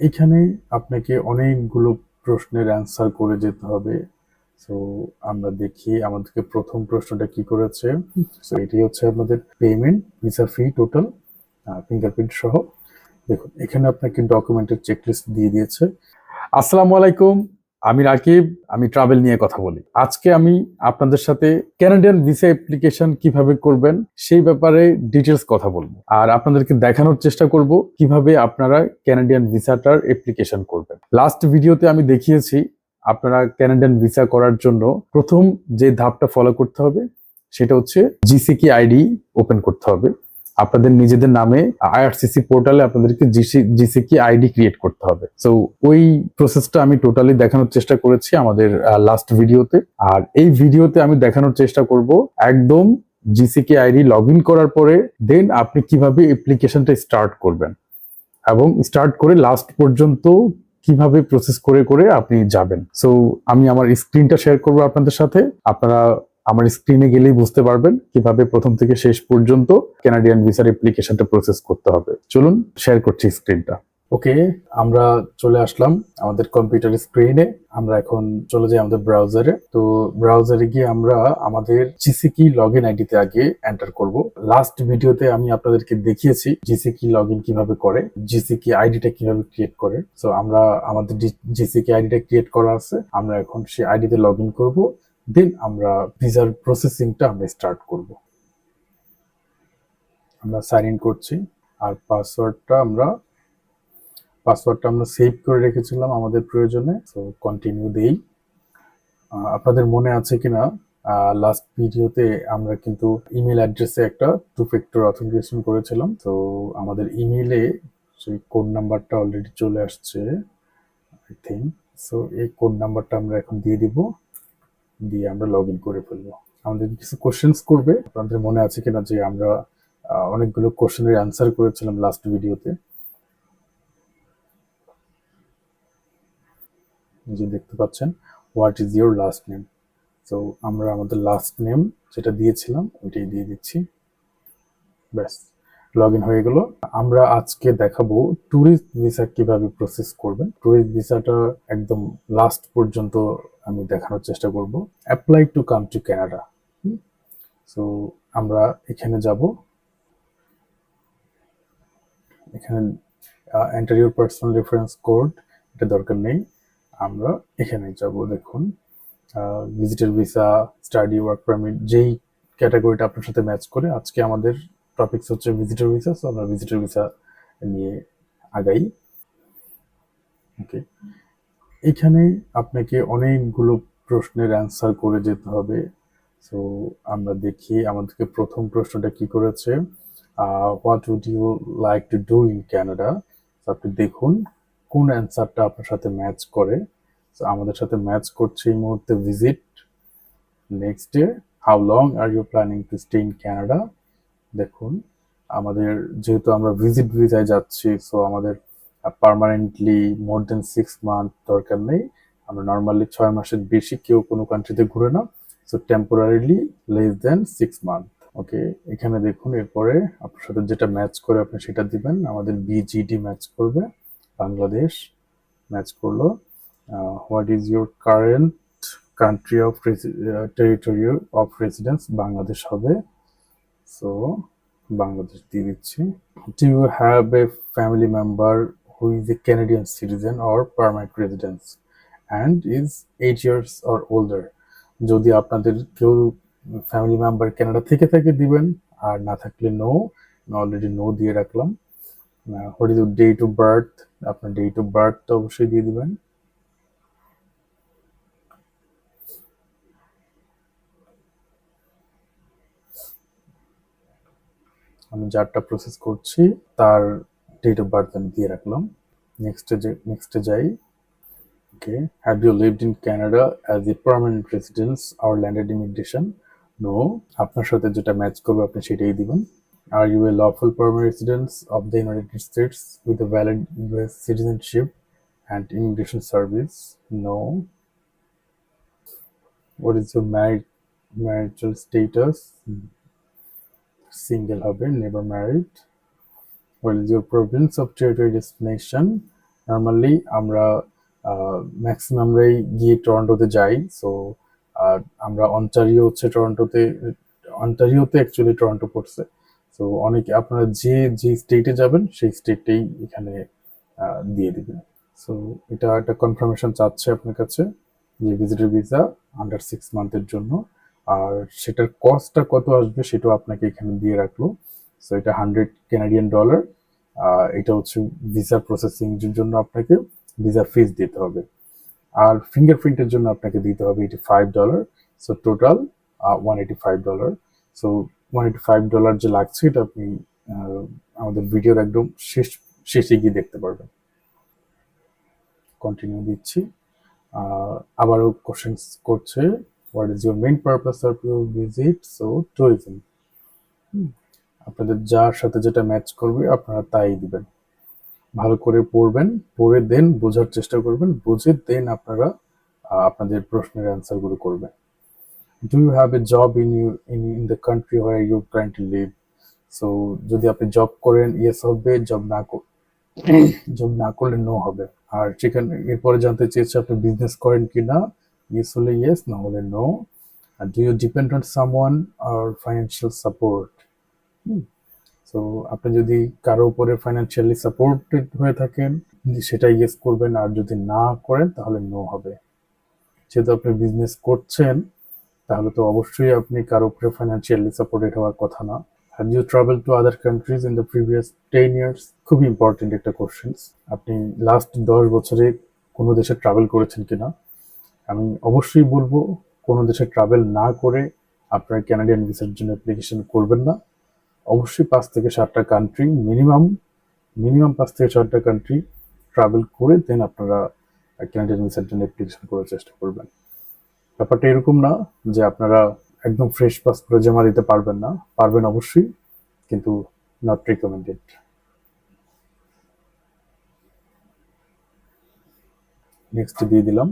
এখানে আপনাকে অনেকগুলো প্রশ্নের অ্যান্সার করে যেতে হবে। সো আমরা দেখি আমাদেরকে প্রথম প্রশ্নটা কি করেছে। সো এটি হচ্ছে আমাদের payment visa fee total fingerprint সহ। দেখুন, এখানে আপনাকে ডকুমেন্টের চেকলিস্ট দিয়ে দিয়েছে। আসসালামু আলাইকুম। আমি রাকিব আমি ট্রাভেল নিয়ে কথা বলি। আজকে আমি আপনাদের সাথে ক্যানাডিয়ান ভিসা অ্যাপ্লিকেশন কীভাবে করবেন সেই ব্যাপারে ডিটেলস কথা বলব। আর আপনাদেরকে দেখানোর চেষ্টা করব কীভাবে আপনারা ক্যানাডিয়ান ভিসাটার অ্যাপ্লিকেশন করবেন। লাস্ট ভিডিওতে আমি দেখিয়েছি আপনারা ক্যানাডিয়ান ভিসা করার জন্য প্রথম যে ধাপটা ফলো করতে হবে, সেটা হচ্ছে জিসিকি আইডি ওপেন করতে হবে। আপনাদের নিজেদের নামে আইআরসিসি পোর্টালে আপনাদেরকে জিসি কি আইডি ক্রিয়েট করতে হবে। সো ওই প্রসেসটা আমি টোটালি দেখানোর চেষ্টা করেছি আমাদের লাস্ট ভিডিওতে আর এই ভিডিওতে আমি দেখানোর চেষ্টা করব একদম জিসিকে আইডি লগ ইন করার পরে দেন আপনি কীভাবে অ্যাপ্লিকেশনটা স্টার্ট করবেন। এবং স্টার্ট করে লাস্ট পর্যন্ত কীভাবে প্রসেস করে করে আপনি যাবেন। সো আমি আমার স্ক্রিনটা শেয়ার করব আপনাদের সাথে। আপনারা আমার স্ক্রিনে গেলেই বুঝতে পারবেন কীভাবে প্রথম থেকে শেষ পর্যন্ত কানাডিয়ান ভিসার অ্যাপ্লিকেশনটা প্রসেস করতে হবে। চলুন শেয়ার করছি স্ক্রিনটা ওকে, আমরা চলে আসলাম আমাদের কম্পিউটার স্ক্রিনে আমরা এখন চলে যাই আমাদের ব্রাউজারে তো ব্রাউজারে গিয়ে আমরা আমাদের জিসিকি লগ ইন আইডিতে আগে এন্টার করব। লাস্ট ভিডিওতে আমি আপনাদেরকে দেখিয়েছি জিসিকি লগ ইন কীভাবে করে জিসিকি আইডিটা কীভাবে ক্রিয়েট করে। তো আমরা আমাদের জিসিকি আইডিটা ক্রিয়েট করা আছে। আমরা এখন সেই আইডিতে লগ ইন করব। দেন আমরা ভিসার প্রসেসিংটা আমরা স্টার্ট করব। আমরা সাইন ইন করছি আর পাসওয়ার্ডটা আমরা পাসওয়ার্ডটা আমরা সেভ করে রেখেছিলাম আমাদের প্রয়োজনে তো কন্টিনিউ দেই। আপনাদের মনে আছে কিনা? লাস্ট ভিডিওতে আমরা কিন্তু ইমেল অ্যাড্রেসে একটা টু ফ্যাক্টর অথেন্টিকেশন করেছিলাম, তো আমাদের ইমেলে সেই কোড নাম্বারটা অলরেডি চলে আসছে আই থিঙ্ক সো এই কোড নাম্বারটা আমরা এখন দিয়ে দিব। দিয়ে আমরা লগ ইন করে ফেলব। আমাদের কিছু কোশ্চেন্স করবে? আপনাদের মনে আছে কিনা যে আমরা অনেকগুলো কোশ্চেনের অ্যান্সার করেছিলাম লাস্ট ভিডিওতে যে দেখতে পাচ্ছেন what is your last name তো আমরা আমাদের লাস্ট নেম যেটা দিয়েছিলাম, ওইটাই দিয়ে দিচ্ছি। ব্যাস লগ ইন হয়ে গেল। আমরা আজকে দেখাবো ট্যুরিস্ট ভিসা কীভাবে প্রসেস করবেন। ট্যুরিস্ট ভিসাটা একদম লাস্ট পর্যন্ত আমি দেখানোর চেষ্টা করব। Apply to come to Canada so আমরা এখানে যাব। এখানে ইউর পার্সোনাল রেফারেন্স কোড এটা দরকার নেই। আমরা এখানে যাব, দেখুন। Visitor visa study work permit যেই ক্যাটাগরিটা আপনার সাথে ম্যাচ করে, আজকে আমাদের টপিকস হচ্ছে ভিজিটার ভিসা সো আমরা ভিজিটার ভিসা নিয়ে আগাই। ওকে এখানে আপনাকে অনেকগুলো প্রশ্নের অ্যান্সার করে যেতে হবে। সো আমরা দেখি আমাদেরকে প্রথম প্রশ্নটা কি করেছে। What would you like to do in Canada আপনি দেখুন, কোন অ্যান্সারটা আপনার সাথে ম্যাচ করে। আমাদের সাথে ম্যাচ করছে এই মুহূর্তে visit next day how long are you planning to stay in Canada দেখুন, আমাদের যেহেতু আমরা ভিজিট ভিজায় যাচ্ছি সো আমাদের permanently more than six month দরকার নেই। আমরা নর্মালি ছয় মাসের বেশি কেউ কোনো কান্ট্রিতে ঘুরে না। So temporarily less than six month okay এখানে দেখুন, এরপরে আপনার সাথে যেটা ম্যাচ করে আপনি সেটা দিবেন। আমাদের বিজিডি ম্যাচ করবে। বাংলাদেশ ম্যাচ করল। What is your current country of territory of residence Bangladesh হবে। সো বাংলাদেশ দিয়ে দিচ্ছি। Do you have a family member who is a Canadian citizen or permanent residence and is eight years or older যদি আপনাদের কেউ family member Canada থেকে থাকে দিবেন, আর না থাকলে নো অলরেডি নো দিয়ে রাখলাম। What is date of birth আপনার ডেট অফ বার্থটা অবশ্যই দিয়ে দিবেন। আমি যারটা প্রসেস করছি, তার ডেট অফ বার্থ আমি দিয়ে রাখলাম নেক্সটে যে নেক্সটে যাই okay have you lived in Canada as a permanent residence or landed immigration no আপনার সাথে যেটা ম্যাচ করবে আপনি সেটাই দিবেন। Are you a lawful permanent residence of the United States with a valid US citizenship and immigration service no what is your married marital status? Single হবে never married is your province of territory destination normally আমরা ম্যাক্সিমামরাই গিয়ে টরন্টোতে যাই। So আর আমরা Ontario হচ্ছে টরন্টোতে অন্টারিওতে অ্যাকচুয়ালি টরন্টো পড়ছে। সো অনেকে, আপনারা যে যে স্টেটে যাবেন, সেই স্টেটটাই এখানে দিয়ে দিবেন। সো এটা একটা কনফার্মেশন চাচ্ছে আপনার কাছে যে ভিজিটর ভিসা আন্ডার সিক্স মান্থের জন্য। আর সেটার কস্টটা কত আসবে, সেটাও আপনাকে এখানে দিয়ে রাখল। সো এটা হান্ড্রেড কেনাডিয়ান ডলার এটা হচ্ছে ভিসা প্রসেসিং জন্য আপনাকে ভিসা ফিস দিতে হবে। আর ফিঙ্গারপ্রিন্টের জন্য আপনাকে দিতে হবে এটি five dollar so total one eighty five dollar so one eighty five dollar যে লাগছে, এটা আপনি আমাদের ভিডিওর একদম শেষ, শেষে গিয়ে দেখতে পারবেন। কন্টিনিউ দিচ্ছি। আবারও কোশ্চেন্স করছে what is your main purpose of your visit so tourism আপনাদের যার সাথে যেটা ম্যাচ করবে, আপনারা তাই দিবেন। ভালো করে পড়বেন, পড়ে দেন বোঝার চেষ্টা করবেন, বুঝে দেন আপনারা আপনাদের প্রশ্নের অ্যান্সারগুলো করবেন। Do you have a job in you in in the country where you currently live so যদি আপনি জব করেন ইয়েস হবে জব না জব না করলে নো হবে। আর সেখানে, এরপরে জানতে চেয়েছে আপনি বিজনেস করেন কি না ইয়েস হলে ইয়েস না হলে no R do you depend on someone R financial support so আপনি যদি কারও উপরে ফাইন্যান্সিয়ালি সাপোর্টেড হয়ে থাকেন সেটা ইয়েস করবেন আর যদি না করেন, তাহলে নো হবে। যেহেতু আপনি বিজনেস করছেন, তাহলে তো অবশ্যই আপনি কারও উপরে ফাইন্যান্সিয়ালি সাপোর্টেড হওয়ার কথা না। Have you travel to other countries in the previous ten years খুব ইম্পর্টেন্ট একটা কোশ্চেন আপনি লাস্ট দশ বছরে কোনো দেশে ট্রাভেল করেছেন কিনা? আমি অবশ্যই বলব, কোনো দেশে ট্রাভেল না করে আপনার ক্যানাডিয়ান ভিসার জন্য অ্যাপ্লিকেশন করবেন না। অবশ্যই পাঁচ থেকে সাতটা কান্ট্রি মিনিমাম মিনিমাম পাঁচ থেকে সাতটা কান্ট্রি ট্রাভেল করে দেন আপনারা ক্যানাডিয়ান ভিসার জন্য অ্যাপ্লিকেশন করার চেষ্টা করবেন। ব্যাপারটা এরকম না যে আপনারা একদম ফ্রেশ পাস করে জমা দিতে পারবেন না, পারবেন অবশ্যই, কিন্তু নট রিকমেন্ডেড নেক্সট দিয়ে দিলাম,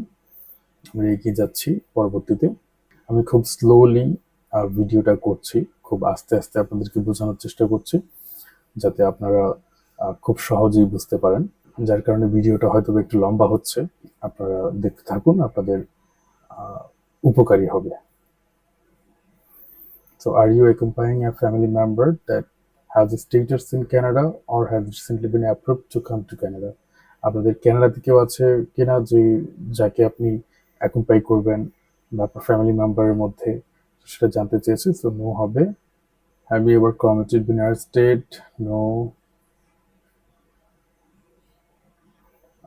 আমরা এগিয়ে যাচ্ছি পরবর্তীতে। আমি খুব স্লোলি ভিডিওটা করছি। খুব আস্তে আস্তে আপনাদেরকে বোঝানোর চেষ্টা করছি যাতে আপনারা খুব সহজেই বুঝতে পারেন। যার কারণে ভিডিওটা হয়তো একটু লম্বা হচ্ছে আপনারা দেখতে থাকুন আপনাদের উপকারী হবে। So, are you accompanying a family member that has status in Canada or has recently been approved to come to Canada? আপনাদের কানাডাতে কেউ আছে কিনা যে যাকে আপনি অ্যাকম্পাই করবেন বা আপনার ফ্যামিলি মেম্বারের মধ্যে সেটা জানতে চেয়েছে সো নো হবে। You ever committed been are state no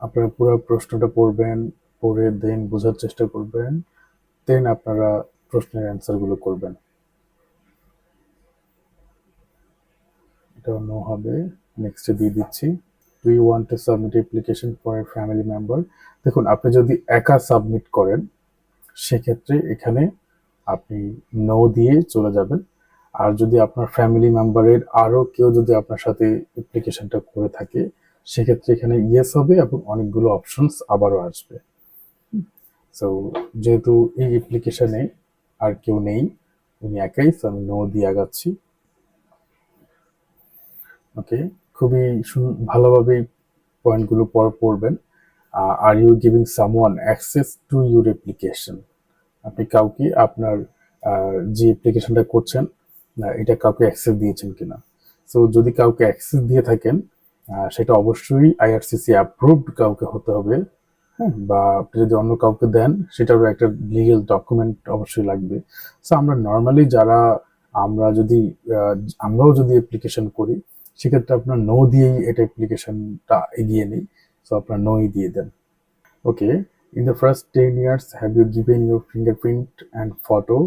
আপনারা পুরো প্রশ্নটা পড়বেন, পড়ে দেন, বোঝার চেষ্টা করবেন দেন আপনারা প্রশ্নের অ্যান্সারগুলো করবেন। এটা নো হবে। নেক্সটে দিয়ে দিচ্ছি। Do you want to submit application for family member দেখুন, আপনি যদি একা সাবমিট করেন, সেক্ষেত্রে এখানে আপনি নো দিয়ে চলে যাবেন। আর যদি আপনার ফ্যামিলি মেম্বারের আরও কেউ যদি আপনার সাথে অ্যাপ্লিকেশনটা করে থাকে, সেক্ষেত্রে এখানে ইয়েস হবে এবং অনেকগুলো অপশনস আবারও আসবে। সো যেহেতু এই অ্যাপ্লিকেশনে আর কেউ নেই, উনি একাই, so আমি নো দিয়ে আগাচ্ছি। ওকে খুবই ভালোভাবে পয়েন্টগুলো পর, পড়বেন। Are you giving someone access to your application আপনি কাউকে আপনার যে অ্যাপ্লিকেশনটা করছেন আহ, এটা কাউকে অ্যাক্সেস দিয়েছেন কিনা। সো যদি কাউকে অ্যাক্সেস দিয়ে থাকেন সেটা অবশ্যই আইআরসিসি অ্যাপ্রুভড কাউকে হতে হবে হ্যাঁ বা আপনি যদি অন্য কাউকে দেন সেটারও একটা লিগেল ডকুমেন্ট অবশ্যই লাগবে। সো আমরা নর্মালি যারা আমরা যদি আমরাও যদি অ্যাপ্লিকেশন করি সেক্ষেত্রে আপনার নো দিয়েই এটা অ্যাপ্লিকেশনটা এগিয়ে নেই। সো আপনার নোই দিয়ে দেন। Okay in the first ten years have you given your fingerprint and photo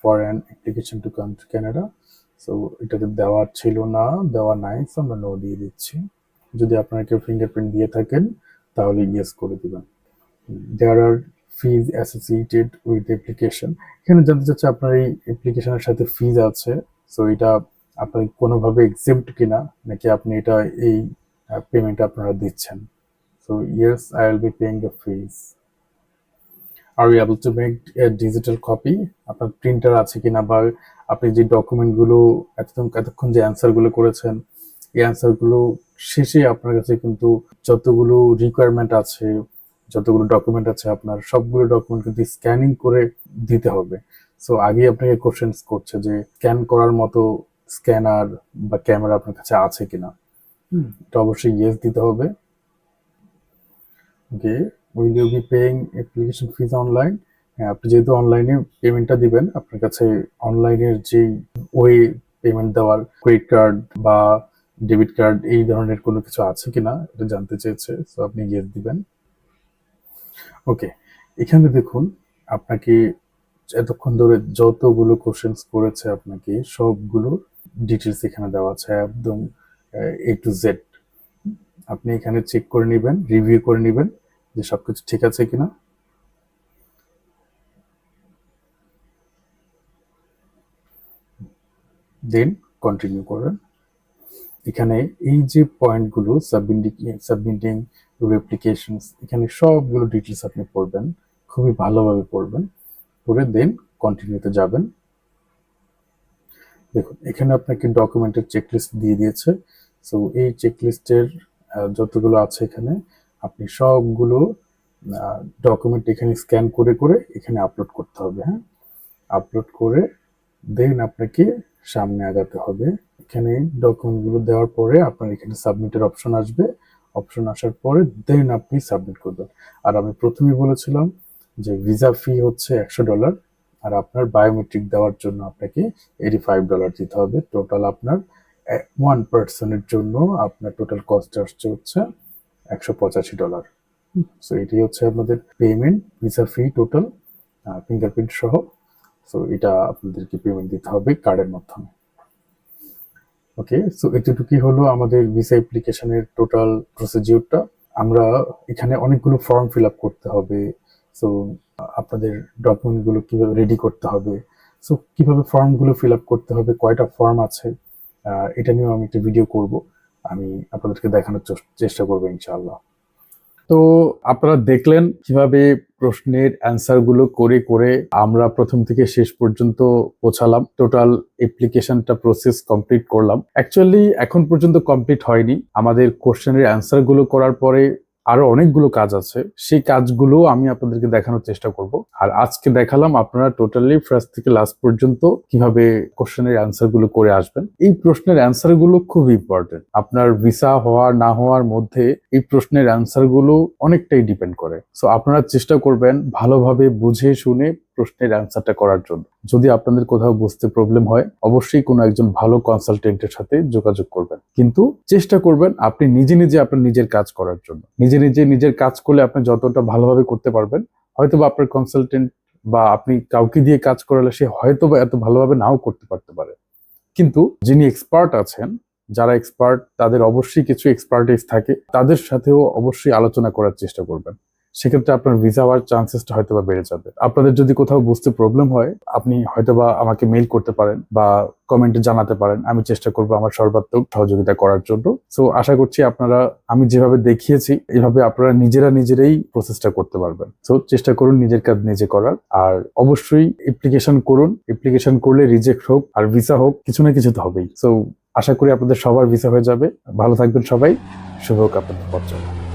for an application to come to Canada so এটাতে দেওয়া ছিল না, দেওয়া নাই সো আমরা নো দিয়ে দিচ্ছি। যদি আপনারা কেউ ফিঙ্গারপ্রিন্ট দিয়ে থাকেন, তাহলে ইয়েস করে দিবেন। There are fees associated with application এখানে জানতে চাচ্ছে আপনার এই অ্যাপ্লিকেশনের সাথে ফিজ আছে সো এটা আপনার কোনোভাবে এক্সেপ্ট কিনা, নাকি আপনি এটা এই পেমেন্ট আপনারা দিচ্ছেন? So yes I will be paying the fees are you able to make digital copy আপনার প্রিন্টার আছে কিনা বা আপনি যে ডকুমেন্টগুলো এতক্ষণ এতক্ষণ যে অ্যান্সারগুলো করেছেন এই অ্যান্সারগুলো শেষে আপনার কাছে কিন্তু যতগুলো রিকোয়ারমেন্ট আছে যতগুলো ডকুমেন্ট আছে আপনার সবগুলো ডকুমেন্ট কিন্তু স্ক্যানিং করে দিতে হবে। সো আগে আপনাকে কোশ্চেন্স করছে যে স্ক্যান করার মতো স্ক্যানার বা ক্যামেরা আপনার কাছে আছে কিনা। এটা অবশ্যই ইয়েস দিতে হবে। Okay will you be paying application fees online আপনি যেহেতু অনলাইনে পেমেন্টটা দিবেন, আপনার কাছে অনলাইনের যে ওয়ে পেমেন্ট দেওয়ার ক্রেডিট কার্ড বা ডেবিট কার্ড এই ধরনের কোনো কিছু আছে কিনা, এটা জানতে চেয়েছে সো আপনি ইয়েস দিবেন। ওকে এখানে দেখুন, আপনাকে এতক্ষণ ধরে যতগুলো কোশ্চেন্স করেছে আপনাকে, সবগুলো ডিটেলস এখানে দেওয়া আছে, একদম এ টু জেড আপনি এখানে চেক করে নেবেন রিভিউ করে নেবেন যে সবকিছু ঠিক আছে কিনা? দেন কন্টিনিউ করেন। এখানে এই যে পয়েন্টগুলো সাবমিটিং অ্যাপ্লিকেশনস এখানে সবগুলো ডিটেলস আপনি পড়বেন, খুবই ভালোভাবে পড়বেন। পড়ে দেন কন্টিনিউতে যাবেন। দেখুন, এখানে আপনাকে ডকুমেন্টের চেকলিস্ট দিয়ে দিয়েছে। সো এই চেকলিস্টের যতগুলো আছে এখানে আপনি সবগুলো ডকুমেন্ট এখানে স্ক্যান করে করে এখানে আপলোড করতে হবে হ্যাঁ? আপলোড করে দেন আপনাকে সামনে আগাতে হবে। এখানে ডকুমেন্টগুলো দেওয়ার পরে আপনার এখানে সাবমিটের অপশন আসবে। অপশন আসার পরে দেন আপনি সাবমিট করবেন আর আমি প্রথমেই বলেছিলাম যে ভিসা ফি হচ্ছে একশো ডলার আর আপনার বায়োমেট্রিক দেওয়ার জন্য আপনাকে এইটি ফাইভ ডলার দিতে হবে। টোটাল আপনার ওয়ান পার্সনের জন্য আপনার টোটাল কস্ট আসছে হচ্ছে একশো পঁচাশি ডলার। সো এটি হচ্ছে আপনাদের payment visa fee total fingerprint সহ। সো এটা আপনাদেরকে পেমেন্ট দিতে হবে কার্ডের মাধ্যমে। ওকে সো এতটুকুই হলো আমাদের ভিসা অ্যাপ্লিকেশনের টোটাল প্রসিজিওরটা আমরা এখানে অনেকগুলো ফর্ম ফিল আপ করতে হবে। সো আপনাদের ডকুমেন্টগুলো কীভাবে রেডি করতে হবে। সো কীভাবে ফর্মগুলো ফিল আপ করতে হবে, কয়টা ফর্ম আছে এটা নিয়েও আমি একটা ভিডিও করব। আমি আপনাদেরকে দেখানোর চেষ্টা করব ইনশাল্লাহ তো আপনারা দেখলেন কীভাবে প্রশ্নের অ্যান্সারগুলো করে করে আমরা প্রথম থেকে শেষ পর্যন্ত পৌঁছালাম। টোটাল অ্যাপ্লিকেশনটা প্রসেস কমপ্লিট করলাম। অ্যাকচুয়ালি এখন পর্যন্ত কমপ্লিট হয়নি। আমাদের কোশ্চেনের অ্যান্সারগুলো করার পরে আরও অনেকগুলো কাজ আছে। সেই কাজগুলো আমি আপনাদেরকে দেখানোর চেষ্টা করব। আর আজকে দেখালাম আপনারা টোটালি ফার্স্ট থেকে লাস্ট পর্যন্ত কীভাবে কোশ্চেনের অ্যান্সারগুলো করে আসবেন। এই প্রশ্নের অ্যান্সারগুলো খুব ইম্পর্টেন্ট। আপনার ভিসা হওয়া, না হওয়ার মধ্যে এই প্রশ্নের অ্যান্সারগুলো অনেকটাই ডিপেন্ড করে। সো আপনারা চেষ্টা করবেন ভালোভাবে বুঝে শুনে প্রশ্নের অ্যান্সারটা করার জন্য। যদি আপনাদের কোথাও বুঝতে প্রবলেম হয়, অবশ্যই কোনো একজন ভালো কনসালটেন্টের সাথে যোগাযোগ করবেন। কিন্তু চেষ্টা করবেন আপনি নিজে নিজে আপনার নিজের কাজ করার জন্য। নিজে নিজে নিজের কাজ করলে আপনি যতটা ভালোভাবে করতে পারবেন হয়তো বা আপনার কনসালটেন্ট বা আপনি কাউকে দিয়ে কাজ করালে সে হয়তো বা এত ভালোভাবে নাও করতে পারতে পারে। কিন্তু যিনি এক্সপার্ট আছেন, যারা এক্সপার্ট তাদের অবশ্যই কিছু এক্সপার্টিস থাকে, তাদের সাথেও অবশ্যই আলোচনা করার চেষ্টা করবেন। সেক্ষেত্রে আপনার ভিসা হওয়ার চান্সেসটা হয়তো বা বেড়ে যাবে। আপনাদের যদি কোথাও বুঝতে প্রবলেম হয়, আপনি হয়তোবা আমাকে মেইল করতে পারেন বা কমেন্টে জানাতে পারেন। আমি চেষ্টা করব আমার সর্বাত্মক সহযোগিতা করার জন্য। সো আশা করছি আপনারা, আমি যেভাবে দেখিয়েছি, এইভাবে আপনারা নিজেরা নিজেরাই প্রসেসটা করতে পারবেন। সো চেষ্টা করুন নিজের কাজ নিজে করার। আর অবশ্যই অ্যাপ্লিকেশন করুন। অ্যাপ্লিকেশন করলে রিজেক্ট হোক, আর ভিসা হোক, কিছু না কিছু তো হবেই। সো আশা করি আপনাদের সবার ভিসা হয়ে যাবে। ভালো থাকবেন সবাই। শুভ হোক আপনাদের পথ চলা।